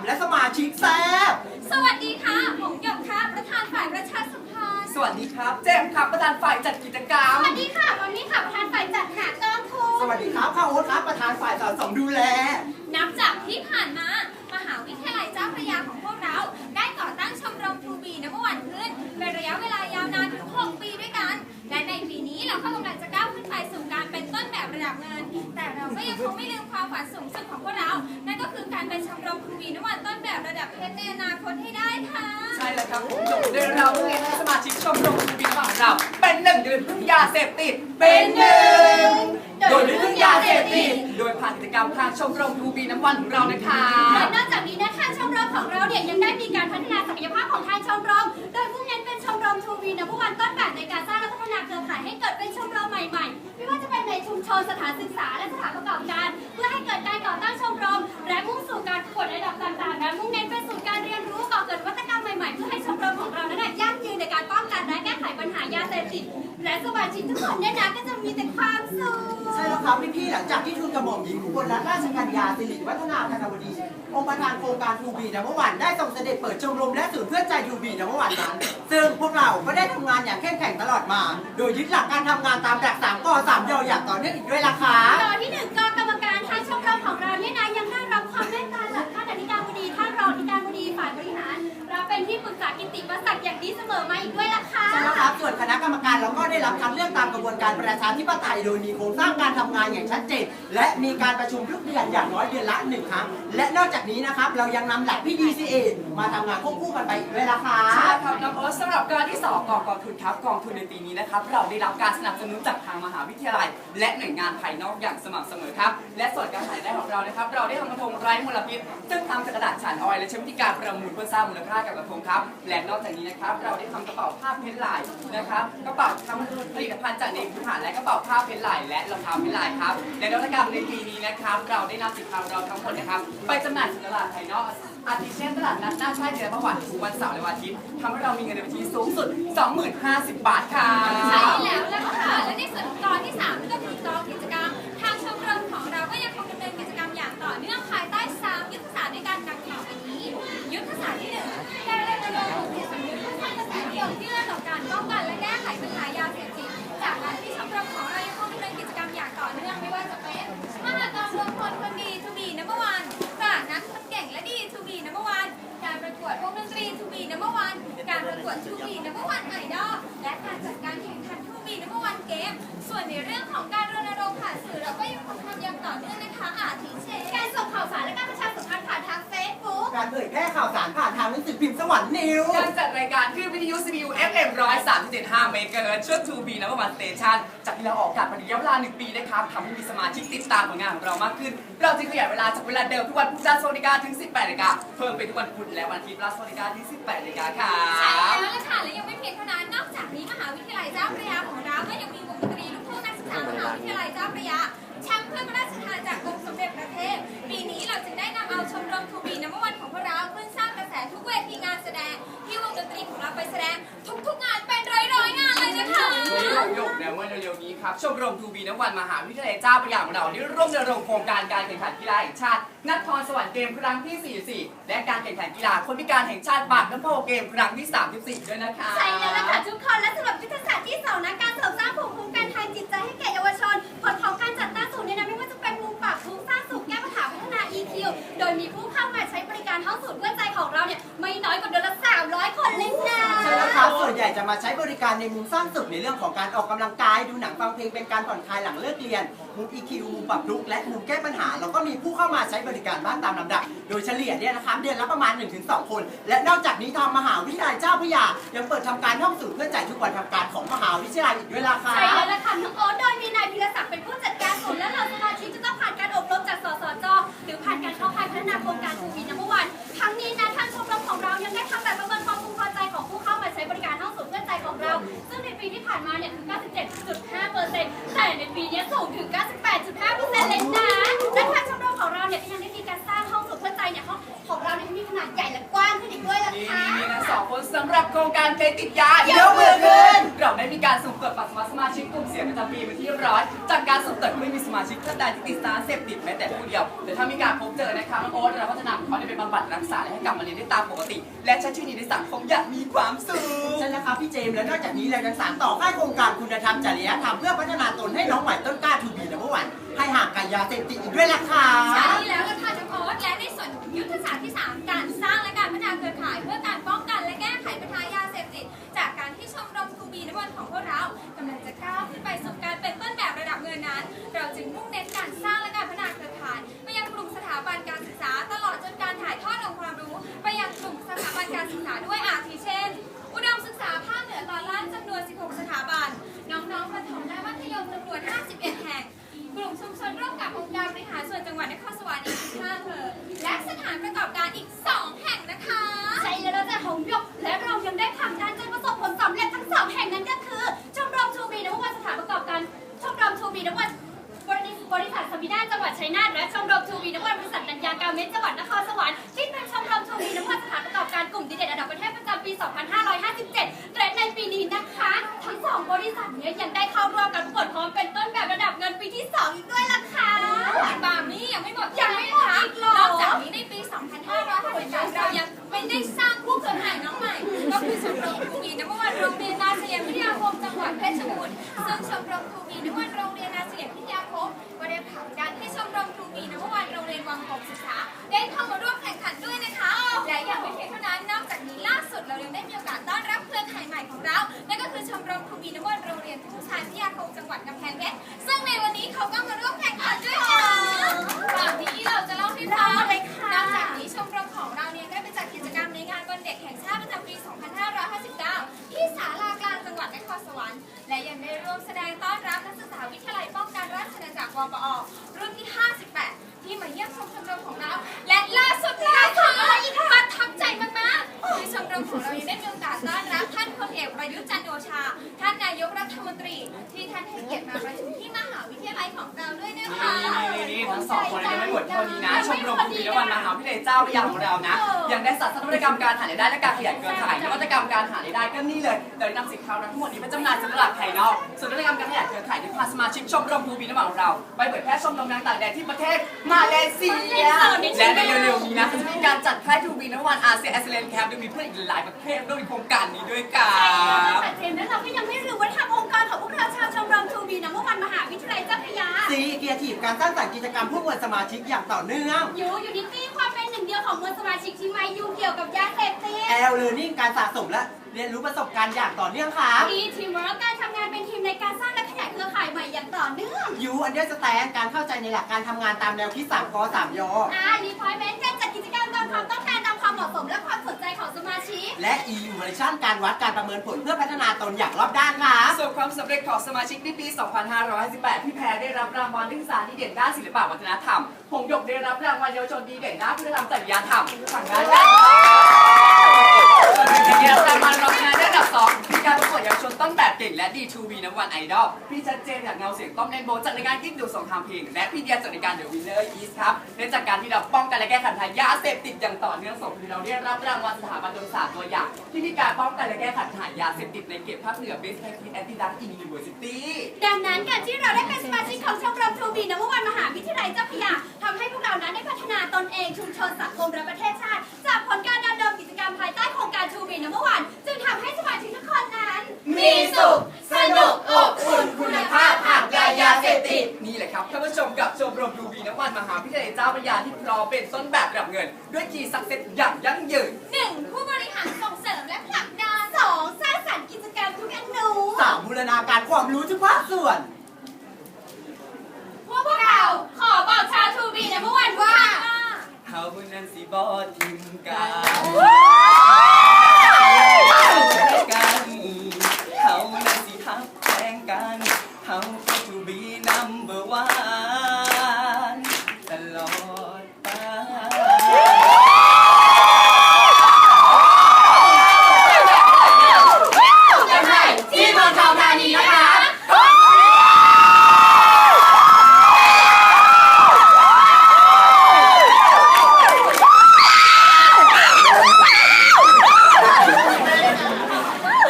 ำและสมาชิกแซ่บสวัสดีค่ะผมหยกค่ะประธานฝ่ายประชาสัมพันธ์ สวัสดีครับ เจมส์ครับประธานฝ่ายจัดกิจกรรสมวัสดีค่ะวันนี้ค่ะประธานฝ่ายจัดหากองทุนสวัสดีครับข้าโอ๊ตครับประธานฝ่ายสะสมดูแล นับจากที่ผ่านมา มหาวิทยาลัยเจ้าพระยาของพวกเรา ได้ก่อตั้งชมรมทูบีนับวันขึ้นเป็นระยะเวลายาวนานถึง 6 ปีด้วยกัน และในปีนี้เราก็กำลังจะก้าวขึ้นไปสู่การเป็นต้นแบบระดับเงิน แต่เราก็ยังคงไม่ลืมความฝันสูงสุดของพวกเรา นั่นก็คือการเป็นชมรมทู บีนับวันต้นแบบระดับเพชรในอนาคตให้ได้ค่ะ ใช่แล้วครับผมโดยเราเรียนให้สมาชิกชมรมทูบีของเรา เป็นหนึ่งเดือนพึ่งยาเสพติด เป็นหนึ่งโดยไม่พึ่งยาเสพติด โดยผ่านกิจกรรมทางชมรมทูบีน้ำวันของเรานะคะ และนอกจากนี้นะคะชมรมของเราเนี่ยยังได้มีการพัฒนาศักยภาพของทางชมรม โดยมุ่งเน้นเป็นชมรมทูวีนับวันต้นแบบในการสร้างและพัฒนาเครือข่ายให้เกิดเป็นชมรมใหม่ๆ ไม่ว่าจะเป็นในชุมชนสถานศึกษาและสถานประกอบการ เพื่อให้เกิดการก่อตั้งชมรมและมุ่ง สู่การประกวดระดับต่างๆและมุ่งเน้นเป็นศูนย์การเรียนรู้ก่อเกิดนวัตกรรมใหม่ๆ เพื่อให้ชมรมของเรานั้นนะยั่งยืนในการป้องกันและแก้ไขปัญหายาเสพติด และสมาชิกทุกคนเนี่ยนะก็จะมีแต่ความสุข ใช่แล้วครับพี่ๆหลังจากที่ทุนกระหม่อมหญิงอุบลรัตนราชกัญญาสิริวัฒนาธนวดีองค์ประธานโครงการทูบีนเมื่อวานได้ทรงเสด็จเปิดชมรมและศูนย์เพื่อใจทูบีนเมื่อวานนั้น ซึ่งพวกเราก็ได้ทำงานอย่างเข้มแข็งตลอดมา โดยยึดหลักการทำงานตามหลักสามกอสามยออย่างต่อเนื่องอีกด้วยล่ะครับตอนที่หนึ่งกองกรรมการทางชมัดอย่างดีเสมอมาอีกด้วย ล่ะครับส่วนคณะกรรมการเราก็ได้รับคัดเลือกตามกระบวนการประชาธิปไตยโดยมีโครงสร้างการทำงานอย่างชัดเจน และมีการประชุมทุกเดือนอย่างน้อยเดือนละหนึ่งครั้ง และนอกจากนี้นะครับเรายังนำหลักพี่ DCA มาทำงานควบคู่กันไปอีกด้วยล่ะครัใช่ครับน้องโอ๊ตสำหรับการที่สองกองกองทุนครับกองทุนในปีนี้นะครับ เราได้รับการสนับสนุนจากทางมหาวิทยาลัย และหน่วยงานภายนอกอย่างสม่ำเสมอครับ และส่วนการขายได้ของเรานะครับ เราได้ทำกระทงไร้มลพิษซึ่งทำจากกระดาษฉานออยและใช้วิธีการประมูลเพื่อสร้างมูลค่ากับกระทงครับ และนอกจากนี้นะครับ เราได้ทำกระเป๋าผ้าเพชรลายนะครับกระเป๋าทำผลิตภัณฑ์จากเด็กผู้หาและกระเป๋าผ้าเพชรลายและรองเท้าเพชรลายครับ และนวัตกรรมในปีนี้นะครับ เราได้นำสินค้าเราทั้งหมดนะครับ ไปจำหน่ายสู่ตลาดภายนอกอาทิเช่นตลาดนัดหน้าค่ายเดือนประวัติทุกวันเสาร์และวันอาทิตย์ทำให้เรามีเงินในบัญชีสูงสุด 20,050 บาทค่ะ ใช่แล้วล่ะค่ะ และในส่วนของตอนที่สามก็คือตอนกิจ การประกวดทูบีนัมเบอร์วันไอดอลและการจัดการแข่งขันทูบีนัมเบอร์วันเกม ส่วนในเรื่องของการรณรงค์ผ่านสื่อเราก็ยังคงทำอย่างต่อเนื่องนะคะอาทิเช่นการส่งข่าวสารและการประชาสัมพันธ์ผ่านทางเฟซบุ๊ก การเผยแพร่ข่าวสารผ่านทางหนังสือพิมพ์สวรรค์นิวการจัดรายการคลื่นวิทยุ CBU FM 103.75เมกะเฮิรตซ์ช่วง 2B นะประมาณสเตชันจากที่เราออกอากาศมาระยะเวลา 1 ปีนะครับทำให้มีสมาชิกติดตามผลงานของเรามากขึ้น เราจึงขยายเวลาจากเวลาเดิมทุกวันพุธสวัสดิการถึง 18นาฬิกาเพิ่มเป็นทุกวันพุธและวันอาทิตย์เวลาสวัสดิการถึง 18นาฬิกาครัใช่บแล้วล่ะค่ะและยังไม่เพียงเท่านั้นนอกจากนี้มหาวิทยาลัยเจ้าพระยาของเรา เร็วๆนี้ครับชมรมทูบีน้ำวันมหาวิทยาลัยเจ้าพระยาของเราได้ร่วมดำรงโครงการการแข่งขันกีฬาแห่งชาตินัททรสวรรค์เกมครั้งที่ 44 และการแข่งขันกีฬาคนพิการแห่งชาติปากน้ำโพเกมครั้งที่ 34 ด้วยนะคะใช่แล้วล่ะค่ะทุกคนและสำหรับยุทธศาสตร์ที่2นะการเสริมสร้างภูมิคุ้มกันทางจิตใจให้แก่เยาวชนผลของการจัดตั้งศูนย์เนี่ยนะไม่ว่ามมปรับทุกข์สร้างสุขแก้ปัญหาพัฒนา EQ โดยมีผู้เข้ามาใช้บริการห้องศูนย์เพื่อใจของเราเนี่ยไม่น้อยกว่าเดือนละ 300 คนเลยนะ ใช่แล้วครับส่วนใหญ่จะมาใช้บริการในมุมสร้างสุขในเรื่องของการออกกำลังกาย ดูหนังฟังเพลงเป็นการผ่อนคลายหลังเลิกเรียนมุม EQ มุมปรับทุกข์และมุมแก้ปัญหาเราก็มีผู้เข้ามาใช้บริการบ้างตามลำดับ โดยเฉลี่ยเนี่ยนะครับเดือนละประมาณ 1-2 คน และนอกจากนี้ทางมหาวิทยาลัยเจ้าพระยายังเปิดทำการห้องสูตรเพื่อจ่ายทุกวันทำการของมหาวิทยาลัยอีกด้วยล่ะครัใช่แล้วบล่ะค่ะน้องโอ๊ตโดยมีนายพิรศักดิ์เป็นผู้จัดการศูนย์และเราสมาชิกจะต้องผ่านการอบรมจากสสจ หรือผ่านการเข้าค่ายพัฒนาโครงการทูบีนัมวันทั้งนี้นะทางชมรมของเรายังได้ทำแบบประเมินความพึงพอใจของผู้เข้ามาใช้บริการห้องศูนย์เพื่อใจของเรา ซึ่งในปีที่ผ่านมาเนี่ยคือ 97.5%แต่ในปีนี้สูงถึง 98.5%เลยนะและทางชมรมของเราเนี่ยก็ยังได้มีการสร้างห้องศูนย์เพื่อใจเนี่ยห้องของเราเนี่ยมีขนาดใหญ่และกว้างขึ้นอีกด้วยล่ะค่ะนี่นะสองคนสำหรับโครงการเพลงติดยายกมือขึ้นเราได้มีการสุ่มตรวจปัสสาวะสมาชิกกลุ่มเสี่ยงประจำปีเป็นที่เรียบร้อยจากการสุ่มตรวจ ม่มีสมาชิกท่านใดที่ติดสารเสพติดแม้แต่ผู้เดียวแต่ถ้ามีการพบเจอนะคะน้องโอ๊ตเราก็จะนำเขาไปบำบัดรักษาและให้กลับมาเรียนได้ตามปกติ และใช้ชีวิตในสังคมอย่างมีความสุขใช่แล้วครับพี่เจมส์และนอกจากนี้เรายังสานต่อค่ายโครงการคุณธรรมจริยธรรมเพื่อพัฒนาตนให้น้องใหม่ต้นกล้าทูบีและเมื่อวันให้ห่างไกลยาเสพติดอีกด้วยล่ะค่ะใช่แล้ว ศึกษาด้วยอาทิเช่น อุดมศึกษาภาคเหนือตอนล่างจำนวน 16 สถาบัน น้องๆประถมและมัธยมจำนวน 51 แห่ง กลุ่มชุมชนร่วมกับองค์การบริหารส่วนจังหวัดนครสวรรค์อีก15อำเภอและสถานประกอบ มีโอกาสต้อนรับเครือข่ายใหม่ของเรา นั่นก็คือชมรมทูบีนวันโรงเรียนผู้ชายวิทยาคมจังหวัดกำแพงเพชร ซึ่งในวันนี้เขาก็มาร่วมแข่งขันด้วยค่ะก่อนที่เราจะเล่าให้ฟังเลยค่ะนอกจากนี้ชมรมของเราเนี่ยได้ไปจัดกิจกรรมในงานวันเด็กแห่งชาติประจำปี 2559 ที่ศาลากลางจังหวัดนครสวรรค์ และยังได้ร่วมแสดงต้อนรับนักศึกษาวิทยาลัยป้องกันราชอาณาจักรวปอรุ่นที่58 ประยุทธ์จันทร์โอชา ท่านนายกรัฐมนตรีที่ท่านให้เกียรติมาประชุมที่มหาวิทยาลัยของเราด้วยนะคะนี่นี่ทั้งสองคนยังไม่หมดเท่านี้นะ ชมรมภูมินวันมหาวิทยาลัยเจ้าพระยาของเรานะ ยังได้จัดสรรนวัตกรรมการหารายได้และการขยายเครือข่ายนวัตกรรมการหารายได้ก็นี่เลยโดยนำสินค้าทั้งหมดนี้มาจำหน่ายสำหรับภายนอกส่วนนวัตกรรมการขยายเครือข่ายที่ พาสมาชิกชมรมภูมินวันของเรา ไปเผยแพร่ชมรมนางต่างแดนที่ประเทศมาเลเซีย และในเร็วๆนี้นะจะมีการจัดค่ายทูบีนวันอาเซียนแอสเลนแคมป์โดยมีเพื่อนอีกหลายประเทศร่วมในโครงการนี้ด้วยกัใช่แล้วนค่ะเจมส์และเราก็ยังไม่ลืมวัฒนธรรมองค์กรของพวกเราชาวชมรมทูบีนวันมหาวิทยาลัยเจ้าพระยาซีเกียรทีฟการสร้างสรรค์กิจกรรมผู้มวลสมาชิกอย่างต่อเนื่อง อยู่อยู่นิตี้ความเป็นหนึ่งเดียวของมวลสมาชิกที่ไม่ยุ่งเกี่ยวกับยาเสพติด แอลเลอร์นิ่งการสะสมและเรียนรู้ประสบการณ์อย่างต่อเนื่องครับ มีทีมเวิร์กการทำงานเป็นทีมในการสร้างและขยาย เครือข่ายใหม่อย่างต่อเนื่องยูอันเดอร์สแตนการเข้าใจในหลักการทำงานตามแนวคิด3ก3ยออ่ารีพอยเมนต์การจัดกิจกรรมตามความต้องการตามความเหมาะสมและความสนใจของสมาชิกและ EU v e r s i o n การวัดการประเมินผลเพื่อพัฒนาตนอย่างรอบด้านครับส่วนความสำเร็จของสมาชิกในปี 2558 พี่แพรได้รับรางวัลนักศึกษาดีเด่นด้านศิลปวัฒนธรรมหงหยกได้รับรางวัลเยาวชนดีเด่นด้านพุทธธรรมจริยธรรมฝั่งด้านแรกส่วน นแบบเก่งและ D2V น้ำวันไอดอลพี่ชัดเจนจากเงาเสียงต้อมเล่นโบจากรายการยิ่งดูสงครามเพลง และพี่เดียจากรายการ The Winner East ครับเนื่องจากการที่เราป้องกันและแก้ไขปัญหายาเสพติดอย่างต่อเนื่องส่งคือเราได้รับรางวัลสถาบันดนตรีตัวอย่าง ที่มีการป้องกันและแก้ไขปัญหายาเสพติดในเขตภาคเหนือ Best Practice Anti-Drug University ดังนั้นการที่เราได้เป็นสมาชิกของชมรมทูบีน้ำวันมหาวิทยาลัยเจ้าพระยาทำให้พวกเรานั้นได้พัฒนาตนเองชุมชนสังคมและประเทศชาติ จากผลการดำเนินกิจกรรมภายใต้โครงการทูบีนวันจึงทำให้สมาชิก มีสุข สนุกอบอุ่นคุณภาพห่างไกลยาเสพติด นี่แหละครับท่านผู้ชมกับชมรมดูบีน้ำมันมหาวิทยาลัยเจ้าพระยาที่พร้อมเป็นต้นแบบระดับเงิน ด้วยกีสักเซ็ตอย่างยั่งยืน หนึ่งผู้บริหารส่งเสริมและผลักดันสองสร้างสรรค์กิจกรรมทุกอนุสามบูรณาการความรู้ทุกภาคส่วน พวกเราขอบอกชาวทูบีนวันว่าเฮาบุญนั้นสิบอทิมกัน